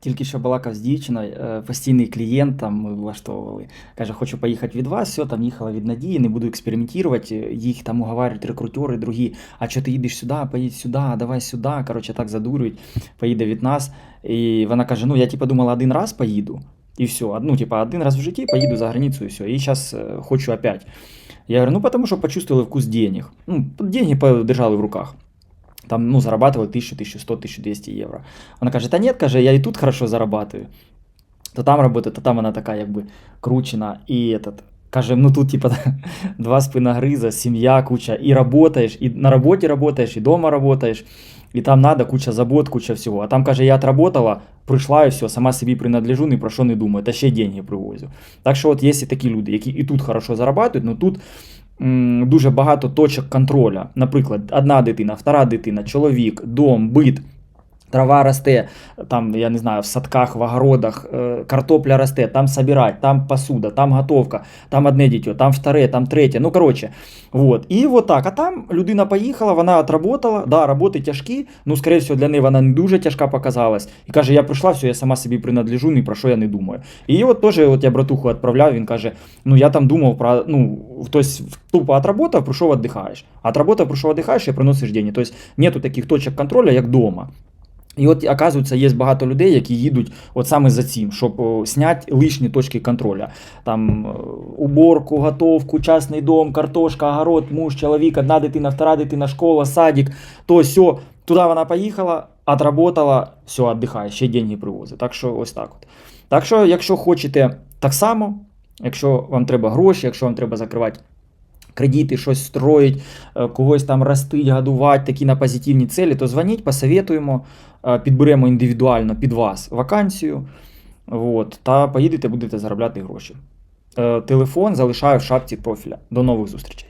Тільки що балакав з дівчиною, е, постійний клієнт там ми влаштовували. Каже, хочу поїхати від вас, все, там їхала від Надії, не буду експериментувати, їх там уговарюють рекрутери другі, а що ти їдеш сюди, поїдь сюди, давай сюди. Коротше, так задурюють, поїде від нас. І вона каже: ну я типу думала, один раз поїду, і все. Ну, типа, один раз в житті поїду за границю, і все. І зараз хочу опять. Я говорю, ну потому что почувствовали вкус денег. Ну, деньги подержали в руках Там, ну, зарабатывали 1000, 1100, 1200 євро. Вона каже, та ні, каже, я і тут хорошо зарабатываю. То там работаю, то там вона така, якби, кручена. І этот, каже, ну тут, типа, два спиногриза, сім'я, куча, і работаєш, і на роботі работаєш, і дома работаєш, і там надо куча забот, куча всього. А там, каже, я отработала, прийшла і все, сама собі принадлежу, ні про що не думаю, та ще й деньги привозю. Так що от є і такі люди, які і тут хорошо зарабатують, але тут м, дуже багато точок контроля. Наприклад, одна дитина, втора дитина, чоловік, дом, бит. Трава росте, там, я не знаю, в садках, в огородах, е, картопля росте, там собирать, там посуда, там готовка, там одне дитё, там вторе, там третє. Ну, коротше, вот. І вот так. А там людина поїхала, вона отработала, да, роботи тяжкі, ну, скоріше всього, для неї вона не дуже тяжка показалась. І каже, я прийшла, все, я сама собі принадлежу, ні про що я не думаю. І от теж от я братуху відправляв, він каже, ну я там думав про, ну, хтось тупо отработав, прийшов, віддихаєш. Отработав, прийшов, віддихаєш і приносиш деньги. Тобто нету таких точок контролю, як вдома. І от, оказується, є багато людей, які їдуть от саме за цим, щоб зняти лишні точки контроля. Там е, уборку, готовку, частний дом, картошка, огород, муж, чоловік, одна дитина, втора дитина, школа, садик, то сьо. Туди вона поїхала, отработала, все, віддихає, ще деньги привозить. Так що ось так от. Так що, якщо хочете так само, якщо вам треба гроші, якщо вам треба закривати кредити, щось строїть, е, когось там ростить, годувати, такі на позитивні цілі, то дзвоніть, посоветуємо, е, підберемо індивідуально під вас вакансію. От, та поїдете, будете заробляти гроші. Е, Телефон залишаю в шапці профіля. До нових зустрічей.